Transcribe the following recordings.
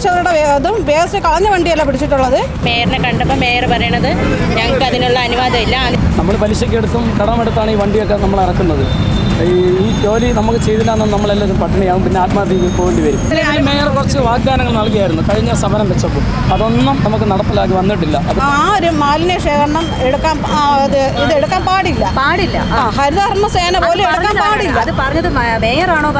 പിടിച്ചവരുടെ അതും വേസ്റ്റ് കളഞ്ഞ വണ്ടിയല്ല പിടിച്ചിട്ടുള്ളത്. മേയറിനെ കണ്ടപ്പോൾ മേയർ പറയണത് ഞങ്ങൾക്ക് അതിനുള്ള അനുവാദമില്ല. നമ്മൾ പലിശക്കെടുത്തും കടമെടുത്താണ് ഈ വണ്ടിയൊക്കെ നമ്മൾ ഇറക്കുന്നത്. ഈ ഈ ജോലി നമുക്ക് ചെയ്തില്ലാന്ന് നമ്മളെല്ലാവരും പട്ടിണിയാവും പിന്നെ ആത്മഹത്യക്ക് പോകേണ്ടി വരും. മേയർ കുറച്ച് വാഗ്ദാനങ്ങൾ നൽകിയായിരുന്നു കഴിഞ്ഞ സമരം വെച്ചപ്പോൾ. അതൊന്നും നമുക്ക് നടപ്പിലാക്കി വന്നിട്ടില്ല. ആ ഒരു മാലിന്യ ശേഖരണം എടുക്കാൻ ഇത് ഇത് എടുക്കാൻ പാടില്ല. പാടില്ല. ആ. ഹരിതകർമ്മ സേന പോലും എടുക്കാൻ പാടില്ല. അത് പറഞ്ഞത് മേയറാണോ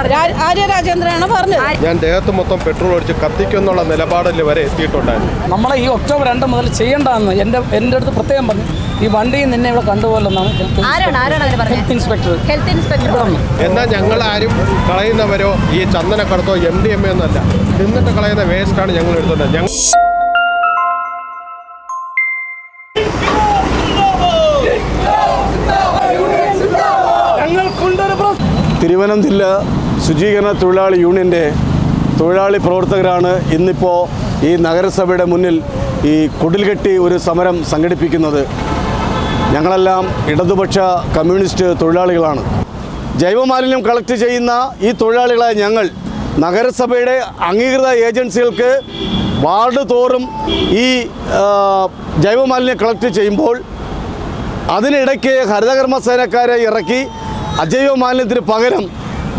ആര്യ രാജേന്ദ്രനാണ് പറഞ്ഞത്. ഞാൻ ദേഹത്ത് മൊത്തം പെട്രോൾ ഒഴിച്ച് കത്തിക്കുന്നുള്ള നിലപാടിൽ വരെ എത്തിയിട്ടുണ്ടായിരുന്നു നമ്മളെ ഈ ഒക്ടോബർ രണ്ട് മുതൽ ചെയ്യേണ്ടതെന്ന് എന്റെ എന്റെ അടുത്ത് പ്രത്യേകം പറഞ്ഞു. ഈ വണ്ടി നിന്നെ ഇവിടെ കണ്ടുപോലെന്നാണ് ഹെൽത്ത് ആരാണ്? ആരാണ് അങ്ങനെ പറഞ്ഞത് ഇൻസ്പെക്ടർ ഹെൽത്ത് ഇൻസ്പെക്ടർ പറഞ്ഞു എന്നാൽ ഞങ്ങൾ ആരും കളയുന്നവരോ ഈ ചന്ദനക്കടത്തോ എം ഡി എം എന്നല്ല നിന്നിട്ട് കളയുന്ന വേസ്റ്റാണ് ഞങ്ങൾ എടുത്തത് ഞങ്ങൾ തിരുവനന്തപുരം ജില്ല ശുചീകരണ തൊഴിലാളി യൂണിയന്റെ തൊഴിലാളി പ്രവർത്തകരാണ് ഇന്നിപ്പോൾ ഈ നഗരസഭയുടെ മുന്നിൽ ഈ കുടിൽകെട്ടി ഒരു സമരം സംഘടിപ്പിക്കുന്നത്. ഞങ്ങളെല്ലാം ഇടതുപക്ഷ കമ്മ്യൂണിസ്റ്റ് തൊഴിലാളികളാണ്. ജൈവമാലിന്യം കളക്ട് ചെയ്യുന്ന ഈ തൊഴിലാളികളായ ഞങ്ങൾ നഗരസഭയുടെ അംഗീകൃത ഏജൻസികൾക്ക് വാർഡ് തോറും ഈ ജൈവമാലിന്യം കളക്ട് ചെയ്യുമ്പോൾ അതിനിടയ്ക്ക് ഹരിതകർമ്മ സേനക്കാരെ ഇറക്കി അജൈവ മാലിന്യത്തിന് പകരം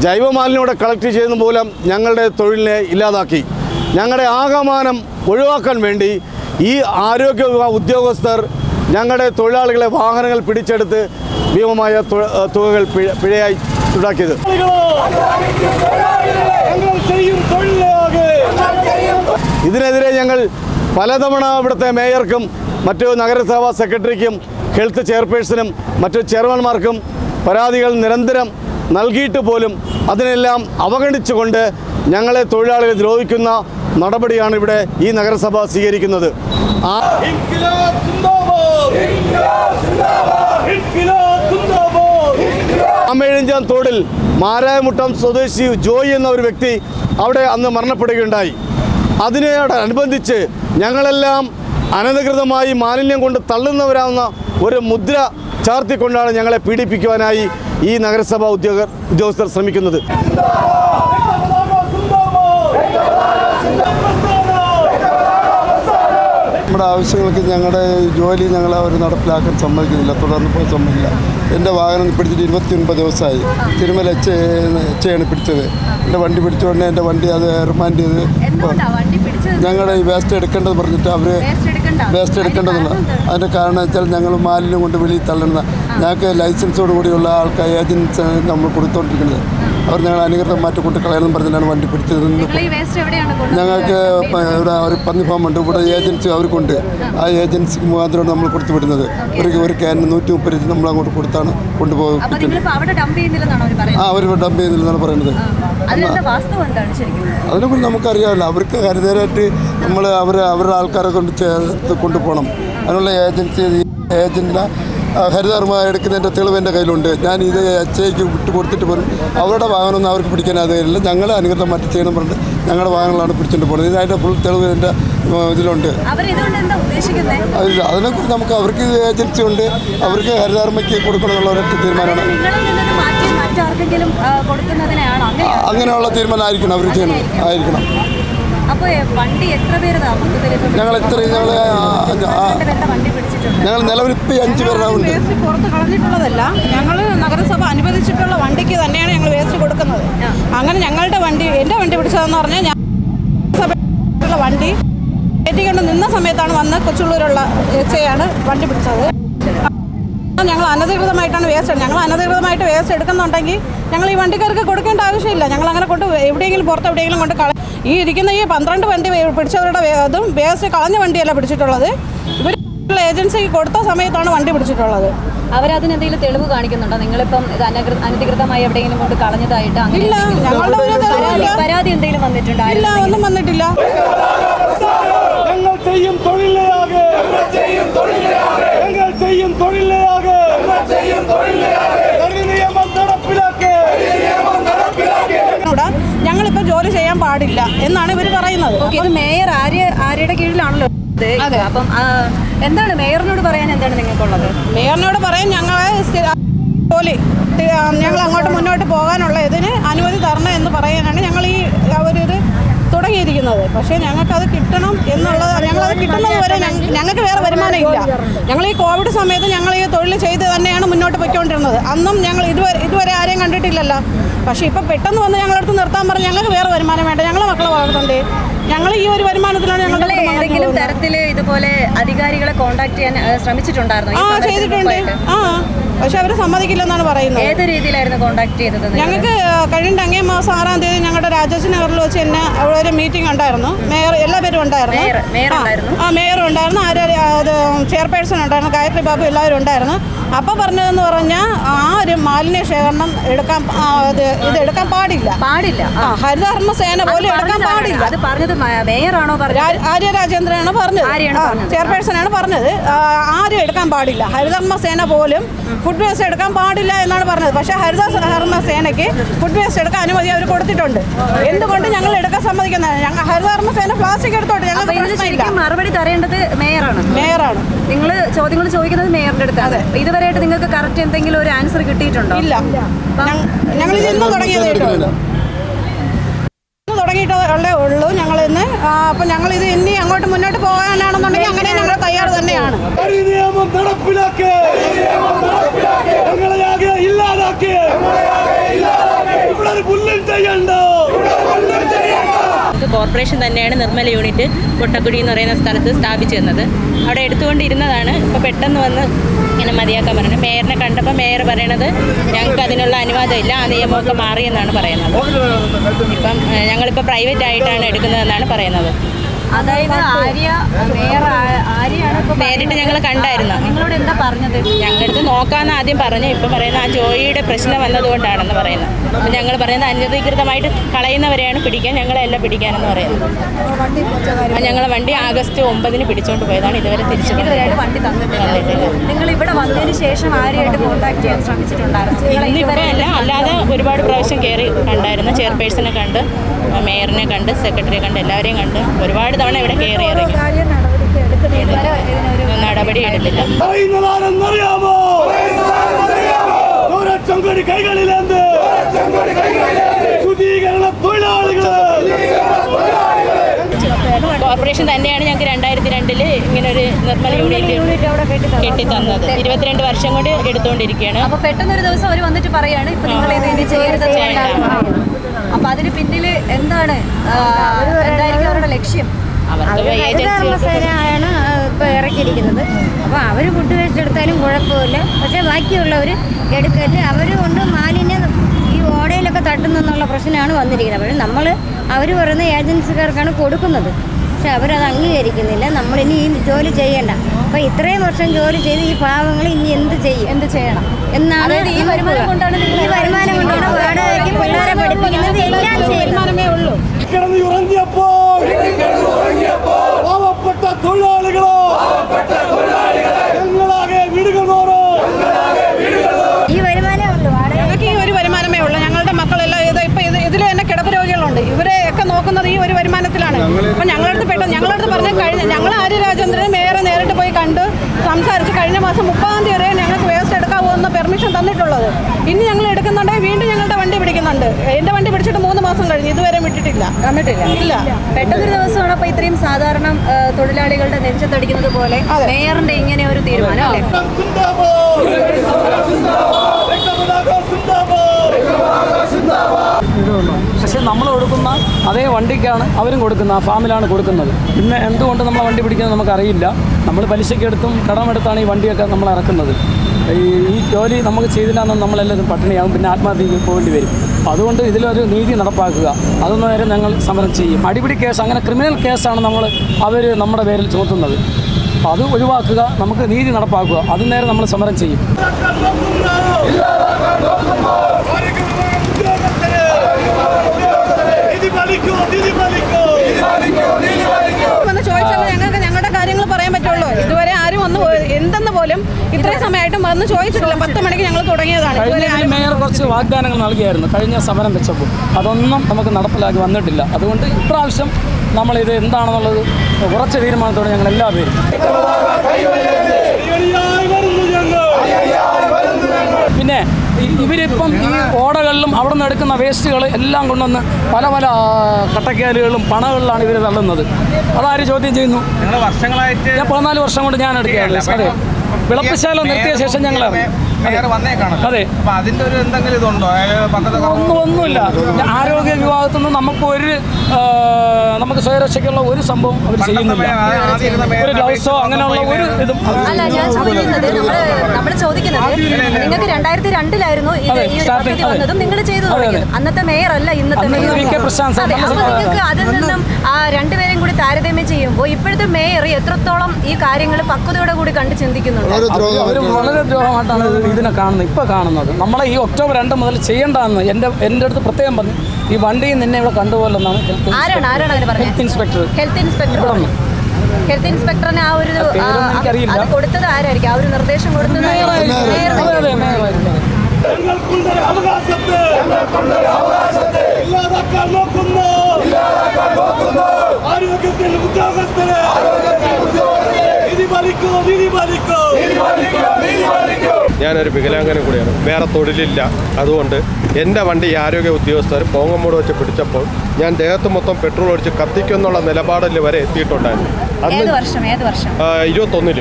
ജൈവമാലിന്യം ഇവിടെ കളക്ട് ചെയ്യുന്ന മൂലം ഞങ്ങളുടെ തൊഴിലിനെ ഇല്ലാതാക്കി. ഞങ്ങളുടെ ആകമാനം ഒഴിവാക്കാൻ വേണ്ടി ഈ ആരോഗ്യ ഉദ്യോഗസ്ഥർ ഞങ്ങളുടെ തൊഴിലാളികളെ വാഹനങ്ങൾ പിടിച്ചെടുത്ത് ഭീമമായ തുകകൾ പിഴയായി ഉണ്ടാക്കിയത് ഇതിനെതിരെ ഞങ്ങൾ പലതവണ ഇവിടുത്തെ മേയർക്കും മറ്റു നഗരസഭാ സെക്രട്ടറിക്കും ഹെൽത്ത് ചെയർപേഴ്സണും മറ്റു ചെയർമാൻമാർക്കും പരാതികൾ നിരന്തരം നൽകിയിട്ട് പോലും അതിനെല്ലാം അവഗണിച്ചുകൊണ്ട് ഞങ്ങളെ തൊഴിലാളികളെ ദ്രോഹിക്കുന്ന നടപടിയാണ് ഇവിടെ ഈ നഗരസഭ സ്വീകരിക്കുന്നത്. ആ ആമേഴഞ്ചാം തോടിൽ മാരായമുട്ടം സ്വദേശി ജോയ് എന്ന ഒരു വ്യക്തി അവിടെ അന്ന് മരണപ്പെടുകയുണ്ടായി. അതിനോടനുബന്ധിച്ച് ഞങ്ങളെല്ലാം അനധികൃതമായി മാലിന്യം കൊണ്ട് തള്ളുന്നവരാകുന്ന ഒരു മുദ്ര ചാർത്തിക്കൊണ്ടാണ് ഞങ്ങളെ പീഡിപ്പിക്കുവാനായി ഈ നഗരസഭാ ഉദ്യോഗ ഉദ്യോഗസ്ഥർ ശ്രമിക്കുന്നത്. നമ്മുടെ ആവശ്യങ്ങൾക്ക് ഞങ്ങളുടെ ജോലി ഞങ്ങൾ അവർ നടപ്പിലാക്കാൻ സമ്മതിക്കുന്നില്ല തുടർന്ന് പോകാൻ സമ്മതിക്കില്ല. എന്റെ വാഹനം പിടിച്ചിട്ട് ഇരുപത്തി ഒൻപത് ദിവസമായി. തിരുമല എച്ച് എച്ചയാണ് പിടിച്ചത്. എന്റെ വണ്ടി പിടിച്ചുകൊണ്ട് എന്റെ വണ്ടി അത് റിമാൻഡ് ചെയ്ത് ഞങ്ങളുടെ ഈ വേസ്റ്റ് എടുക്കേണ്ടത് പറഞ്ഞിട്ട് അവർ വേസ്റ്റ് എടുക്കേണ്ടതില്ല. അതിന്റെ കാരണം വെച്ചാൽ ഞങ്ങൾ മാലിന്യം കൊണ്ട് വെളിയിൽ തള്ളുന്ന ഞങ്ങൾക്ക് ലൈസൻസോടുകൂടിയുള്ള ആൾക്കാർ ഏജൻസ് നമ്മൾ കൊടുത്തുകൊണ്ടിരിക്കുന്നത് അവർ ഞങ്ങൾ അനുകൃതം കൊണ്ട് കളയണമെന്ന് പറഞ്ഞിട്ടാണ് വണ്ടി പിടിച്ചത്? ഞങ്ങൾക്ക് ഇവിടെ ഒരു പന്നി ഫാം ഉണ്ട് ഇവിടെ ഏജൻസി അവർക്കുണ്ട്. ആ ഏജൻസിക്ക് മുഖാന്തരമാണ് നമ്മൾ കൊടുത്തു വിടുന്നത്. ഒരു ഒരു ക്യാനിന് നൂറ്റി മുപ്പത് രൂപ നമ്മൾ അങ്ങോട്ട് കൊടുത്താണ് കൊണ്ടുപോകുന്നത് ആ അവർ ഡംപ് ചെയ്യുന്നില്ലെന്നാണ് പറയുന്നത്. അതിനെക്കുറിച്ച് നമുക്കറിയാമല്ലോ. അവർക്ക് കരുതലായിട്ട് നമ്മൾ അവർ അവരുടെ ആൾക്കാരെ കൊണ്ട് ചേർത്ത് കൊണ്ടുപോകണം. അതിനുള്ള ഏജൻസി ഏജന്റിനെ ഹരിതകർമ്മ എടുക്കുന്നതിന്റെ തെളിവ് എന്റെ കയ്യിലുണ്ട്. ഞാൻ ഇത് എച്ച് ഐക്ക് വിട്ട് കൊടുത്തിട്ട് പോലും അവരുടെ വാഹനമൊന്നും അവർക്ക് പിടിക്കാൻ ആകുകയില്ല ഞങ്ങൾ അനുകൃതമായിട്ട് ചെയ്യണം പറഞ്ഞിട്ട് ഞങ്ങളുടെ വാഹനങ്ങളാണ് പിടിച്ചിട്ട് പോകുന്നത് ഇതിനായിട്ട് ഫുൾ തെളിവ് എന്റെ ഇതിലുണ്ട്. അതില്ല അതിനെക്കുറിച്ച് നമുക്ക് അവർക്ക് ഏജൻസി ഉണ്ട് അവർക്ക് ഹരിതകർമ്മയ്ക്ക് കൊടുക്കണം എന്നുള്ള ഒരൊറ്റ തീരുമാനമാണ്. മാറ്റി അങ്ങനെയുള്ള തീരുമാനമായിരിക്കണം അവർ ചെയ്യണം. ആയിരിക്കണം. ഞങ്ങൾ ഇത്രയും ഞങ്ങൾ ഞങ്ങൾ നിലവിൽ അഞ്ച് പേരുടെ ഉണ്ട്. വേസ്റ്റ് പുറത്ത് കളഞ്ഞിട്ടുള്ളതല്ല. ഞങ്ങൾ നഗരസഭ അനുവദിച്ചിട്ടുള്ള വണ്ടിക്ക് തന്നെയാണ് ഞങ്ങൾ വേസ്റ്റ് കൊടുക്കുന്നത്. അങ്ങനെ ഞങ്ങളുടെ വണ്ടി എന്റെ വണ്ടി പിടിച്ചതെന്ന് പറഞ്ഞാൽ ഞാൻ വണ്ടി കയറ്റിക്കൊണ്ട് നിന്ന സമയത്താണ് വന്ന് കൊച്ചുള്ളൂരുള്ള എച്ചയാണ് വണ്ടി പിടിച്ചത്. ഞങ്ങൾ അനധികൃതമായിട്ടാണ് വേസ്റ്റ് ഞങ്ങൾ അനധികൃതമായിട്ട് വേസ്റ്റ് എടുക്കുന്നുണ്ടെങ്കിൽ ഞങ്ങൾ ഈ വണ്ടിക്കാർക്ക് കൊടുക്കേണ്ട ആവശ്യമില്ല. ഞങ്ങൾ അങ്ങനെ കൊണ്ട് എവിടെയെങ്കിലും പുറത്ത് എവിടെയെങ്കിലും കൊണ്ട് കള ഈ ഇരിക്കുന്ന ഈ പന്ത്രണ്ട് വണ്ടി പിടിച്ചവരുടെ അതും വേസ്റ്റ് കളഞ്ഞ വണ്ടിയല്ല പിടിച്ചിട്ടുള്ളത്. ഇവർ ഏജൻസിക്ക് കൊടുത്ത സമയത്താണ് വണ്ടി പിടിച്ചിട്ടുള്ളത്. അവരതിന് എന്തെങ്കിലും തെളിവ് കാണിക്കുന്നുണ്ടോ? നിങ്ങളിപ്പം ഇത് അനകൃ അനധികൃതമായി എവിടെയെങ്കിലും കൊണ്ട് കളഞ്ഞതായിട്ട് അങ്ങനെ ഇല്ല ഞങ്ങളുടെ ഒരു പരാതി തെളിവില്ല. പരാതി എന്തെങ്കിലും വന്നിട്ടുണ്ടോ? ഇല്ല ഒന്നും വന്നിട്ടില്ല. ഇവിടെ ഞങ്ങളിപ്പോൾ ജോലി ചെയ്യാൻ പാടില്ല എന്നാണ് ഇവർ പറയുന്നത്. ഓക്കെ ഇത് മേയർ ആര്യ ആര്യയുടെ കീഴിലാണല്ലോ. ഇത്. അപ്പം എന്താണ് മേയറിനോട് പറയാൻ എന്താണ് നിങ്ങൾക്കുള്ളത് മേയറിനോട് പറയാൻ ഞങ്ങളെ ജോലി ഞങ്ങൾ അങ്ങോട്ട് മുന്നോട്ട് പോകാനുള്ള ഇതിന് അനുമതി തരണം എന്ന് പറയാനാണ് ഞങ്ങൾ ഈ ഒരു ഇത് തുടങ്ങിയിരിക്കുന്നത്. പക്ഷേ ഞങ്ങൾക്കത് കിട്ടണം എന്നുള്ളത് ഞങ്ങളത് കിട്ടുന്നത് വരെ ഞങ്ങൾക്ക് വേറെ വരുമാനം ഇല്ല. ഞങ്ങൾ ഈ കോവിഡ് സമയത്ത് ഞങ്ങൾ ഈ തൊഴിൽ ചെയ്ത് തന്നെയാണ് മുന്നോട്ട് പോയിക്കൊണ്ടിരുന്നത്. അന്നും ഞങ്ങൾ ഇതുവരെ ഇതുവരെ ആരെയും കണ്ടിട്ടില്ലല്ലോ. പക്ഷേ ഇപ്പം പെട്ടെന്ന് വന്ന് ഞങ്ങളടുത്ത് നിർത്താൻ പറഞ്ഞ് ഞങ്ങൾക്ക് വേറെ വരുമാനം വേണ്ട. ഞങ്ങളെ മക്കളെ വളർത്തണ്ടേ? ഞങ്ങൾ ഈ ഒരു വരുമാനത്തിലാണ് ഞങ്ങൾ ഏതെങ്കിലും തരത്തിൽ ഇതുപോലെ അധികാരികളെ കോൺടാക്ട് ചെയ്യാൻ ശ്രമിച്ചിട്ടുണ്ടായിരുന്നു ആ ചെയ്തിട്ടുണ്ട്. ആ. പക്ഷെ അവർ സമ്മതിക്കില്ലെന്നാണ് പറയുന്നത്. ഏത് രീതിയിലായിരുന്നു കോൺടാക്ട് ചെയ്തത്? ഞങ്ങൾക്ക് കഴിഞ്ഞ അങ്ങേ മാസം ആറാം തീയതി ഞങ്ങളുടെ രാജേഷ് നഗറിൽ വെച്ച് തന്നെ അവിടെ ഒരു മീറ്റിംഗ് ഉണ്ടായിരുന്നു. മേയർ എല്ലാവരും ഉണ്ടായിരുന്നു? ആ മേയർ ഉണ്ടായിരുന്നു. ആര് അത് ചെയർപേഴ്സൺ ഉണ്ടായിരുന്നു. ഗായത്രി ബാബു എല്ലാവരും ഉണ്ടായിരുന്നു. അപ്പോൾ പറഞ്ഞതെന്ന് പറഞ്ഞാൽ ആ ഒരു മാലിന്യ ശേഖരണം എടുക്കാൻ ഇത് ഇത് എടുക്കാൻ പാടില്ല. പാടില്ല. ഹരിതകർമ്മ സേന പോലും എടുക്കാൻ പാടില്ല. അത് പറഞ്ഞത് മേയറാണോ ആര്യ രാജേന്ദ്രനാണ് പറഞ്ഞത്. ചെയർപേഴ്സണാണ് പറഞ്ഞത്. ആരും എടുക്കാൻ പാടില്ല. ഹരിതകർമ്മ സേന പോലും ഫുഡ് വേസ്റ്റ് എടുക്കാൻ പാടില്ല എന്നാണ് പറഞ്ഞത്. പക്ഷേ ഹരിത ഹരിതകർമ്മ സേനയ്ക്ക് ഫുഡ് വേസ്റ്റ് എടുക്കാൻ അനുമതി അവർ കൊടുത്തിട്ടുണ്ട്. എന്തുകൊണ്ട് ഞങ്ങൾ എടുക്കാൻ സമ്മതിക്കുന്നത് ഞങ്ങൾ ഹരിതകർമ്മ സേന പ്ലാസ്റ്റിക് എടുത്തോട്ടെ? ഞങ്ങൾ മറുപടി തരേണ്ടത് മേയറാണ്. മേയറാണ്. നിങ്ങൾ ചോദ്യങ്ങൾ ചോദിക്കുന്നത് മേയറിന്റെ അടുത്താണ്. ഇതുവരെയായിട്ട് നിങ്ങൾക്ക് കറക്റ്റ് എന്തെങ്കിലും ഒരു ആൻസർ കിട്ടിയിട്ടുണ്ടോ? ഇല്ല. ഞങ്ങൾ ഇന്ന് തുടങ്ങിയതേ ഉള്ളൂ. ഇന്ന് തുടങ്ങിയിട്ടേ ഉള്ളൂ ഞങ്ങൾ ഇന്ന്. അപ്പം ഞങ്ങൾ ഇത് ഇനി അങ്ങോട്ട് മുന്നോട്ട് പോകാനാണെന്നുണ്ടെങ്കിൽ അങ്ങനെ ഞങ്ങൾ തയ്യാർ തന്നെയാണ്. നിയമം നടപ്പിലാക്കി. ഞങ്ങളെയാകെ ഇല്ലാതാക്കി. ഇവിടെ ഒരു പുല്ലും ചെയ്യണ്ടോ? ഇത് കോർപ്പറേഷൻ തന്നെയാണ് നിർമ്മല യൂണിറ്റ് പൊട്ടക്കുടി എന്ന് പറയുന്ന സ്ഥലത്ത് സ്ഥാപിച്ചു തന്നത് അവിടെ എടുത്തുകൊണ്ടിരുന്നതാണ്. ഇപ്പോൾ പെട്ടെന്ന് വന്ന് ഇങ്ങനെ മതിയാക്കാൻ പറയുന്നത് മേയറിനെ കണ്ടപ്പോൾ മേയർ പറയണത് ഞങ്ങൾക്ക് അതിനുള്ള അനുവാദമില്ല ആ നിയമമൊക്കെ മാറിയെന്നാണ് പറയുന്നത്. ഇപ്പം ഞങ്ങളിപ്പോൾ പ്രൈവറ്റ് ആയിട്ടാണ് എടുക്കുന്നതെന്നാണ് പറയുന്നത്. അതായത് ആര്യ വേറെ ആര്യാണ് ഇപ്പൊ നേരിട്ട് ഞങ്ങൾ കണ്ടായിരുന്നു. നിങ്ങളോട് എന്താ പറഞ്ഞത്? ഞങ്ങളുടെ അടുത്ത് നോക്കാമെന്ന് ആദ്യം പറഞ്ഞു. ഇപ്പം പറയുന്ന ആ ജോയിയുടെ പ്രശ്നം വന്നതുകൊണ്ടാണെന്ന് പറയുന്നത് അപ്പം ഞങ്ങൾ പറയുന്നത് അനധികൃതമായിട്ട് കളയുന്നവരെയാണ് പിടിക്കാൻ ഞങ്ങളെല്ലാം പിടിക്കാനെന്ന് പറയുന്നത് ഞങ്ങളെ വണ്ടി ആഗസ്റ്റ് ഒമ്പതിന് പിടിച്ചുകൊണ്ട് പോയതാണ്. ഇതുവരെ തിരിച്ചു ഇതുവരെയായിട്ട് വണ്ടി തന്നിട്ടില്ല. നിങ്ങൾ ഇവിടെ വന്നതിന് ശേഷം ആരെയായിട്ട് കോൺടാക്ട് ചെയ്യാൻ ശ്രമിച്ചിട്ടുണ്ടായിരുന്നു. അല്ല അല്ലാതെ ഒരുപാട് പ്രാവശ്യം കയറി കണ്ടായിരുന്നു. ചെയർപേഴ്സണെ കണ്ട് മേയറിനെ കണ്ട് സെക്രട്ടറിയെ കണ്ട് എല്ലാവരെയും കണ്ട് ഒരുപാട് തവണ ഇവിടെ കയറി നടപടി എടുത്തില്ല. കൈകളിലേന്ത്? കോർപ്പറേഷൻ തന്നെയാണ് ഞങ്ങൾക്ക് രണ്ടായിരത്തി രണ്ടിൽ ഇങ്ങനെ ഒരു നിർമ്മല യൂണിറ്റ് കെട്ടി തന്നത്. ഇരുപത്തിരണ്ട് വർഷം കൊണ്ട് എടുത്തുകൊണ്ടിരിക്കുകയാണ് അപ്പൊ പെട്ടെന്നൊരു ദിവസം അവർ വന്നിട്ട് പറയാണ് ഇപ്പൊ നിങ്ങൾ ഇത് ഇനി ചെയ്യരുത് അപ്പൊ അതിന് പിന്നിൽ എന്താണ് എന്തായിരിക്കും അവരുടെ ലക്ഷ്യം? അവർക്ക് ഇപ്പൊ ഇപ്പോൾ ഇറക്കിയിരിക്കുന്നത് അപ്പോൾ അവർ ഫുഡ് വേസ്റ്റ് എടുത്താലും കുഴപ്പമില്ല പക്ഷേ ബാക്കിയുള്ളവർ എടുക്കൽ അവർ കൊണ്ട് മാലിന്യം ഈ ഓടയിലൊക്കെ തട്ടുന്നെന്നുള്ള പ്രശ്നമാണ് വന്നിരിക്കുന്നത് പക്ഷേ നമ്മൾ അവർ പറയുന്ന ഏജൻസിക്കാർക്കാണ് കൊടുക്കുന്നത് പക്ഷെ അവരത് അംഗീകരിക്കുന്നില്ല നമ്മൾ ഇനി ഈ ജോലി ചെയ്യണ്ട അപ്പൊ ഇത്രയും വർഷം ജോലി ചെയ്ത് ഈ പാവങ്ങൾ ഇനി എന്ത് ചെയ്യും എന്ത് ചെയ്യണം എന്നാണ് ഈ വരുമാനം കൊണ്ടാണ് ഈ വരുമാനം കൊണ്ടാണ് വാടകയ്ക്ക് പിള്ളേരെ പഠിപ്പിക്കുന്നത് എല്ലാം ചെയ്യുന്നത് വരുമാനമേ ഉള്ളൂ കിടന്ന് ഉറങ്ങിയപ്പോൾ പാവപ്പെട്ട തൊഴിലാളികളോ ഞങ്ങളാകെ വീടുകൾ തോറോ ഈ വരുമാനമേ ഉള്ളൂ വാടക ഞങ്ങൾക്ക് ഈ ഒരു വരുമാനമേ ഉള്ളൂ ഞങ്ങളുടെ മക്കളെല്ലാം ഇത് ഇപ്പം ഇത് ഇതിൽ തന്നെ കിടപ്പ് രോഗികളുണ്ട് ഇവരെ ഒക്കെ നോക്കുന്നത് ഈ ഒരു വരുമാനത്തിലാണ് അപ്പം ഞങ്ങളടുത്ത് പെട്ടെന്ന് ഞങ്ങളടുത്ത് പറഞ്ഞ കഴിഞ്ഞ ഞങ്ങൾ ആര്യ രാജേന്ദ്രൻ മേയറെ നേരിട്ട് പോയി കണ്ട് സംസാരിച്ച് കഴിഞ്ഞ മാസം മുപ്പതാം തീയതി വരെ ഞങ്ങൾക്ക് വേസ്റ്റ് എടുക്കാവോ എന്ന പെർമിഷൻ തന്നിട്ടുള്ളത് ഇനി ഞങ്ങൾ എടുക്കുന്നുണ്ടെങ്കിൽ വീണ്ടും ഞങ്ങളുടെ വണ്ടി പിടിക്കുന്നുണ്ട് എന്റെ വണ്ടി പിടിച്ചിട്ട് മൂന്ന് മാസം കഴിഞ്ഞു ഇതുവരെ കണ്ടിട്ടില്ല. ഇല്ല. പെട്ടെന്നൊരു ദിവസമാണ് അപ്പൊ ഇത്രയും സാധാരണ തൊഴിലാളികളുടെ നെഞ്ചത്തടിക്കുന്നത് പോലെ. മേയറിന്റെ ഇങ്ങനെ ഒരു തീരുമാനം അല്ലേ? പക്ഷേ നമ്മൾ കൊടുക്കുന്ന അതേ വണ്ടിക്കാണ് അവരും കൊടുക്കുന്നത് ആ ഫാമിലാണ് കൊടുക്കുന്നത്. പിന്നെ എന്തുകൊണ്ട് നമ്മൾ വണ്ടി പിടിക്കുന്നത് നമുക്കറിയില്ല. നമ്മൾ പലിശക്കെടുത്തും കടമെടുത്താണ് ഈ വണ്ടിയൊക്കെ നമ്മൾ ഇറക്കുന്നത്. ഈ ജോലി നമുക്ക് ചെയ്തില്ല എന്നൊന്നും നമ്മളെല്ലാവരും പട്ടിണിയാകും പിന്നെ ആത്മഹത്യക്ക് പോകേണ്ടി വരും. അതുകൊണ്ട് ഇതിലൊരു നീതി നടപ്പാക്കുക. അതൊന്നും വരെ ഞങ്ങൾ സമരം ചെയ്യും. അടിപിടി കേസ് അങ്ങനെ ക്രിമിനൽ കേസാണ് നമ്മൾ അവർ നമ്മുടെ പേരിൽ ചുമത്തുന്നത്. അപ്പോൾ അത് ഒഴിവാക്കുക നമുക്ക് നീതി നടപ്പാക്കുക. അത് നേരെ നമ്മൾ സമരം ചെയ്യും. ഞങ്ങളുടെ കാര്യങ്ങൾ പറയാൻ പറ്റുള്ളൂ. ഇതുവരെ വന്ന് എന്തെന്ന് പോലും ഇത്രയും സമയമായിട്ടും വന്ന് ചോദിച്ചിട്ടില്ല. പത്ത് മണിക്ക് ഞങ്ങൾ തുടങ്ങിയതാണ്. മേയർ കുറച്ച് വാഗ്ദാനങ്ങൾ നൽകിയായിരുന്നു. കഴിഞ്ഞ സമരം വെച്ചപ്പോൾ. അതൊന്നും നമുക്ക് നടപ്പിലാക്കി വന്നിട്ടില്ല. അതുകൊണ്ട് ഇപ്രാവശ്യം നമ്മളിത് എന്താണെന്നുള്ളത് ഉറച്ച തീരുമാനത്തോടെ ഞങ്ങൾ എല്ലാ പേരും ഇവരിപ്പം ഈ ഓടകളിലും അവിടെ നിന്ന് എടുക്കുന്ന വേസ്റ്റുകൾ എല്ലാം കൊണ്ടുവന്ന് പല പല കട്ടക്കാലുകളിലും പണകളിലാണ് ഇവർ തള്ളുന്നത്. അതാര് ചോദ്യം ചെയ്യുന്നു? ഞാൻ പതിനാല് വർഷം കൊണ്ട് ഞാൻ എടുക്കുകയാണ് അതെ. വിളപ്പശാല നിർത്തിയ ശേഷം ഞങ്ങൾ ഇറങ്ങി മേയർ വന്നേക്കാണ് അതെ. അതിന്റെ ഒരു എന്തെങ്കിലും ഇതുണ്ടോ? ഒന്നും ഒന്നുമില്ല. ആരോഗ്യ വിഭാഗത്തു നിന്ന് നമുക്ക് ഒരു നമുക്ക് സ്വയരക്ഷയ്ക്കുള്ള ഒരു സംഭവം അവർ ചെയ്യുന്നില്ല. ഒരു ഗ്ലൗസോ അങ്ങനെയുള്ള ഒരു ഇതും അല്ല ഞാൻ ചോദിക്കുന്നത് നമ്മൾ ചോദിക്കുന്നത് നിങ്ങൾക്ക് രണ്ടായിരത്തി രണ്ടിലായിരുന്നു. വന്നതും. നിങ്ങൾ ചെയ്തു അന്നത്തെ മേയർ അല്ല ഇന്നത്തെ നിങ്ങൾക്ക് അതിൽ നിന്നും ആ രണ്ടുപേരെയും കൂടി താരതമ്യം ചെയ്യുമ്പോൾ ഇപ്പോഴത്തെ മേയർ എത്രത്തോളം ഈ കാര്യങ്ങൾ പക്വതയോടെ കൂടി കണ്ട് ചിന്തിക്കുന്നുണ്ട്? വളരെ വളരെ ദ്രോഹമായിട്ടാണ് ഇതിനെ കാണുന്നത് ഇപ്പോൾ കാണുന്നത്. നമ്മളെ ഈ ഒക്ടോബർ രണ്ട് മുതൽ ചെയ്യേണ്ടതെന്ന് എന്റെ എന്റെ അടുത്ത് പ്രത്യേകം പറഞ്ഞു. ഈ വണ്ടിയും നിന്നെ ഇവിടെ കണ്ടുപോലെന്നാണ് ഹെൽത്ത് ആരാണ് ആരാണ് അങ്ങനെ പറഞ്ഞത് ഹെൽത്ത് ഇൻസ്പെക്ടർ ഹെൽത്ത് ഇൻസ്പെക്ടർ ഇവിടെ പറഞ്ഞു. ഹെൽത്ത് ഇൻസ്പെക്ടറിന് ആ ഒരു. അത് കൊടുത്തത് ആരായിരിക്കും? ആ ഒരു നിർദ്ദേശം കൊടുത്തത് മേയറായിരിക്കും. മേയർ അതെ അതെ മേയറായിരിക്കും ആരോഗ്യത്തിൽ ഉദ്യോഗസ്ഥരെ നീതി പാലിക്കൂ നീതി പാലിക്കൂ ഞാനൊരു വികലാംഗനും കൂടിയാണ്. വേറെ തൊഴിലില്ല. അതുകൊണ്ട് എന്റെ വണ്ടി ആരോഗ്യ ഉദ്യോഗസ്ഥർ പോങ്ങമ്മൂട് വെച്ച് പിടിച്ചപ്പോൾ ഞാൻ ദേഹത്ത് മൊത്തം പെട്രോൾ ഒഴിച്ച് കത്തിക്കുന്നുള്ള നിലപാടിൽ വരെ എത്തിയിട്ടുണ്ടായിരുന്നു. അന്ന് ഇരുപത്തൊന്നിൽ.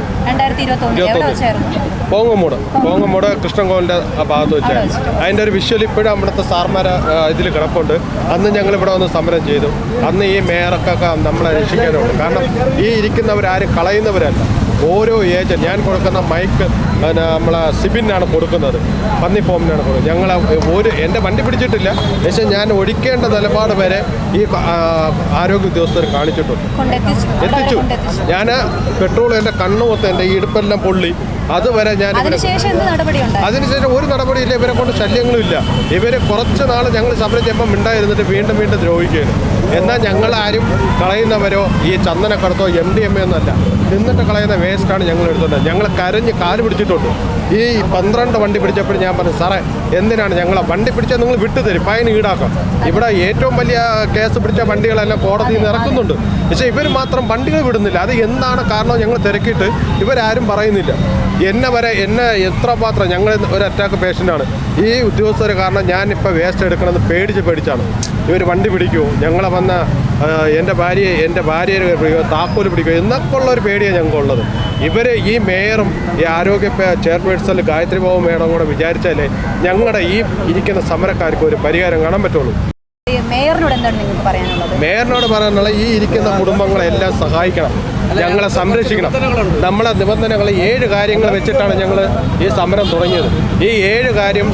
പോങ്ങമ്മൂട്. പോങ്ങമ്മൂട്. കൃഷ്ണൻകോവിലിന്റെ ആ ഭാഗത്ത് വെച്ചായിരുന്നു. അതിന്റെ ഒരു വിഷ്വൽ ഇപ്പോഴും അവിടുത്തെ സാർമാരെ ഇതിൽ കിടപ്പുണ്ട്. അന്ന് ഞങ്ങൾ ഇവിടെ വന്ന് സമരം ചെയ്തു. അന്ന് ഈ മേയറൊക്കെ നമ്മളെ രക്ഷിക്കാനുണ്ട്. കാരണം ഈ ഇരിക്കുന്നവരാരും കളയുന്നവരല്ല. ഓരോ ഏജന്റ് ഞാൻ കൊടുക്കുന്ന മൈക്ക് പിന്നെ നമ്മളെ സിബിനാണ് കൊടുക്കുന്നത്. പന്നി ഫോമിനാണ് കൊടുക്കുന്നത്. ഞങ്ങൾ ഒരു എന്റെ വണ്ടി പിടിച്ചിട്ടില്ല. പക്ഷേ ഞാൻ ഒഴിക്കേണ്ട നിലപാട് വരെ ഈ ആരോഗ്യ ഉദ്യോഗസ്ഥർ കാണിച്ചിട്ടുണ്ട്. എത്തിച്ചു. ഞാൻ പെട്രോൾ എന്റെ കണ്ണുമൊത്ത് എന്റെ ഈ ഇടുപ്പെല്ലാം പൊള്ളി. അതുവരെ ഞാൻ ഇവരെ അതിനുശേഷം ഒരു നടപടി ഇല്ല അതിനുശേഷം ഒരു നടപടിയില്ല. ഇവരെ കൊണ്ട് ശല്യങ്ങളും ഇല്ല. ഇവർ കുറച്ച് നാൾ ഞങ്ങൾ സമരം ചെയ്യുമ്പോൾ മിണ്ടായിരുന്നിട്ട് വീണ്ടും വീണ്ടും ദ്രോഹിക്കുകയാണ്. എന്നാൽ ഞങ്ങൾ ആരും കളയുന്നവരോ ഈ ചന്ദനക്കടത്തോ എം ഡി എം എന്നല്ല നിന്നിട്ട് കളയുന്ന വേസ്റ്റാണ് ഞങ്ങൾ എടുത്തുകൊണ്ട് ഞങ്ങൾ കരഞ്ഞ് കാൽ പിടിച്ചിട്ടുണ്ട്. ഈ പന്ത്രണ്ട് വണ്ടി പിടിച്ചപ്പോൾ ഞാൻ പറഞ്ഞു സാറേ എന്തിനാണ് ഞങ്ങളെ വണ്ടി പിടിച്ചാൽ നിങ്ങൾ വിട്ടു തരും? ഫൈൻ ഈടാക്കാം. ഇവിടെ ഏറ്റവും വലിയ കേസ് പിടിച്ച വണ്ടികളെല്ലാം കോടതിയിൽ നിന്ന് ഇറക്കുന്നുണ്ട്. പക്ഷേ ഇവർ മാത്രം വണ്ടികൾ വിടുന്നില്ല. അത് എന്താണ് കാരണം ഞങ്ങൾ തിരക്കിയിട്ട് ഇവരാരും പറയുന്നില്ല. എന്നെ വരെ എന്നെ എത്ര മാത്രം ഞങ്ങൾ ഒരു അറ്റാക്ക് പേഷ്യന്റാണ് ഈ ഉദ്യോഗസ്ഥർ കാരണം ഞാനിപ്പോൾ വേസ്റ്റ് എടുക്കണമെന്ന് പേടിച്ച് പേടിച്ചാണ്. ഇവർ വണ്ടി പിടിക്കുമോ ഞങ്ങളെ വന്ന എന്റെ ഭാര്യയെ എന്റെ ഭാര്യയെ പിടിക്കുക താക്കോൽ പിടിക്കുക എന്നൊക്കെ ഉള്ള ഒരു പേടിയാണ് ഞങ്ങൾക്കുള്ളത്. ഇവർ ഈ മേയറും ഈ ആരോഗ്യ ചെയർപേഴ്സൺ ഗായത്രി ബാബു മേഡം കൂടെ വിചാരിച്ചാലേ ഞങ്ങളുടെ ഈ ഇരിക്കുന്ന സമരക്കാർക്ക് ഒരു പരിഹാരം കാണാൻ പറ്റുള്ളൂ. മേയറിനോട് എന്താണ് നിങ്ങൾക്ക് പറയാനുള്ളത്? മേയറിനോട് പറയാനുള്ള ഈ ഇരിക്കുന്ന കുടുംബങ്ങളെല്ലാം സഹായിക്കണം. ഞങ്ങളെ സംരക്ഷിക്കണം. നമ്മളെ നിബന്ധനകൾ ഏഴ് കാര്യങ്ങൾ വെച്ചിട്ടാണ് ഞങ്ങൾ ഈ സമരം തുടങ്ങിയത്. ഈ ഏഴ് കാര്യം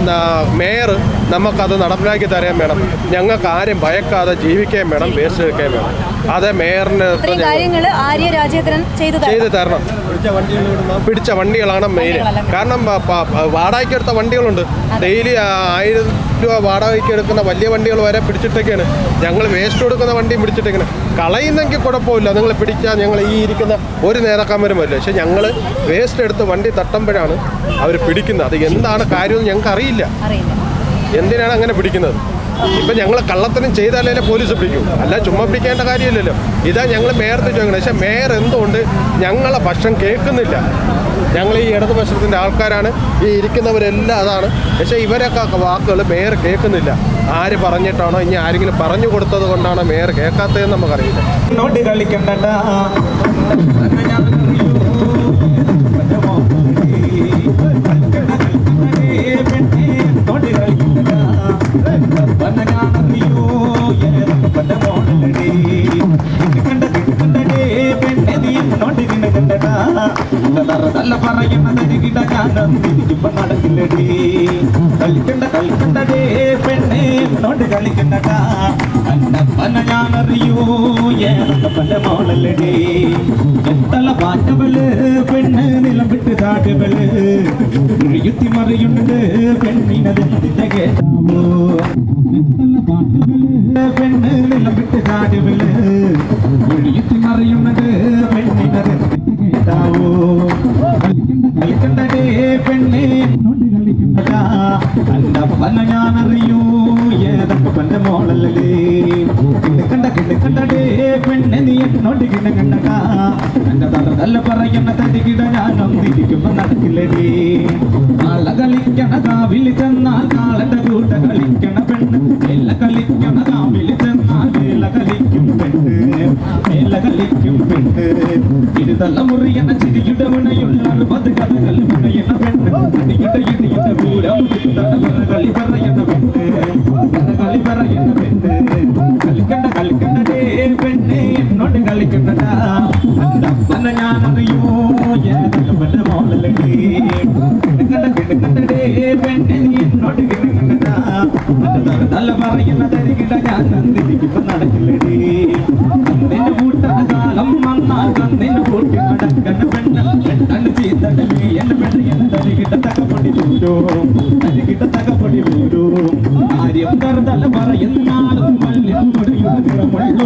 മേയർ നമുക്കത് നടപ്പിലാക്കി തരാൻ വേണം. ഞങ്ങൾക്ക് ആരും ഭയക്കാതെ ജീവിക്കുകയും വേണം വേസ്റ്റ് എടുക്കുകയും വേണം. അത് മേയറിന് ചെയ്തു തരണം. ചെയ്ത് തരണം. പിടിച്ച വണ്ടികളാണ് മെയിൻ കാരണം വാടകയ്ക്ക് എടുത്ത വണ്ടികളുണ്ട്. ഡെയിലി ആയിരം രൂപ വാടകയ്ക്ക് എടുക്കുന്ന വലിയ വണ്ടികൾ വരെ പിടിച്ചിട്ടൊക്കെയാണ്. ഞങ്ങൾ വേസ്റ്റ് കൊടുക്കുന്ന വണ്ടിയും പിടിച്ചിട്ടേക്കാണ് കളയുന്നെങ്കിൽ കുഴപ്പമില്ല. നിങ്ങൾ പിടിച്ചാൽ ഞങ്ങൾ ഈ ഇരിക്കുന്ന ഒരു നേരക്കാമരും വരില്ല. പക്ഷെ ഞങ്ങൾ വേസ്റ്റ് എടുത്ത് വണ്ടി തട്ടുമ്പോഴാണ് അവർ പിടിക്കുന്നത്. അത് എന്താണ് കാര്യമെന്ന് ഞങ്ങൾക്ക് അറിയില്ല അറിയില്ല. എന്തിനാണ് അങ്ങനെ പിടിക്കുന്നത്? ഇപ്പം ഞങ്ങൾ കള്ളത്തരം ചെയ്താലേ പോലീസ് പിടിക്കും. അല്ല ചുമ്മാ പിടിക്കേണ്ട കാര്യമില്ലല്ലോ. ഇതാ ഞങ്ങൾ മേയർത്ത് ചോദിക്കണം. പക്ഷേ മേയർ എന്തുകൊണ്ട് ഞങ്ങളെ ഭക്ഷണം കേൾക്കുന്നില്ല? ഞങ്ങൾ ഈ ഇടതുപക്ഷത്തിന്റെ ആൾക്കാരാണ്. ഈ ഇരിക്കുന്നവരെല്ലാം അതാണ്. പക്ഷേ ഇവരൊക്കെ വാക്കുകൾ മേയർ കേൾക്കുന്നില്ല. ആര് പറഞ്ഞിട്ടാണോ? ഇനി ആരെങ്കിലും പറഞ്ഞു കൊടുത്തത് കൊണ്ടാണോ മേയർ കേൾക്കാത്തതെന്ന് നമുക്കറിയില്ല. പറയുന്നത് കിട ഞാൻ തിരിച്ചുമ്പോ നടക്കില്ലടി. കളിക്കണ്ട കളിക്കണ്ടേ പെണ്ണെ നോട്ട് കളിക്കണ്ടട്ടാ അന്നപ്പന ഞാനറിയൂ ഏറപ്പന്റെ മോളല്ലടി പെണ്ണ് നിലം വിട്ട് താട്ടുകൾ എഴുത്തി മറിയുണ്ട് പെണ്ണിനതെന്തിന്റെ കേട്ടാവോ എത്തല പാറ്റവൾ പെണ്ണ് നിലം വിട്ട് താട്ടുകൾ എഴുത്തി മറിയുന്നത് പെണ്ണിനതെന്തിന്റെ കേട്ടാവോ നിൽക്കണ്ടേ പെണ്ണെ? നോട്ടി കളിക്കണ്ട അല്ലപ്പന്ന ഞാൻ അറിയൂ ഏതപ്പന്റെ മോളല്ലേ? കിണക്കണ്ട കിണക്കണ്ടേ പെണ്ണെ നീ എന്നോട്ട് കിണക്കണ്ടക എന്റെ തല പറയുന്ന തടികിട ഞാൻ ഒന്നിരിക്കുമ്പോ നടക്കില്ലടേ. കാള കളിക്കണ കാവിൽ ചെന്നാൽ കാളന്റെ കൂട്ട കളിക്കണ പെണ്ണ്. എല്ല കളിക്കണ கியூ பெண்ணு இது தள்ள முறை என சிறு இடவனை எல்லாரும் பார்த்து கதை கல்வி என்ன பெண்ணு கூட தள்ளி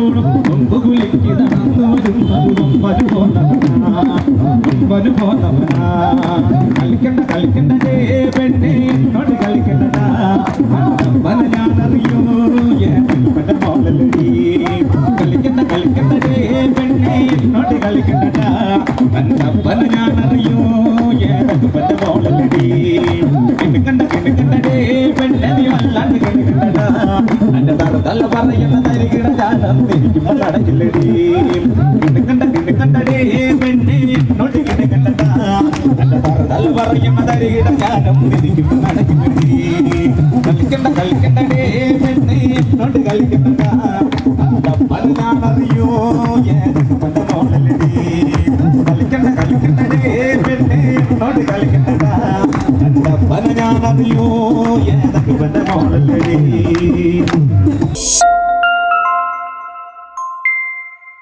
Seguro. കളിക്കണ്ട കളിക്കണ്ടേ പെണ്ണെ എന്നോട് കളിക്കണ്ട. പറഞ്ഞാണറിയോ കളിക്കണ്ട കളിക്കണ്ടേ പെണ്ണെ എന്നോട് കളിക്കണ്ട പറഞ്ഞാണറിയോ ഏതൊക്കെ പെണ്ണ മോളല്ലേ?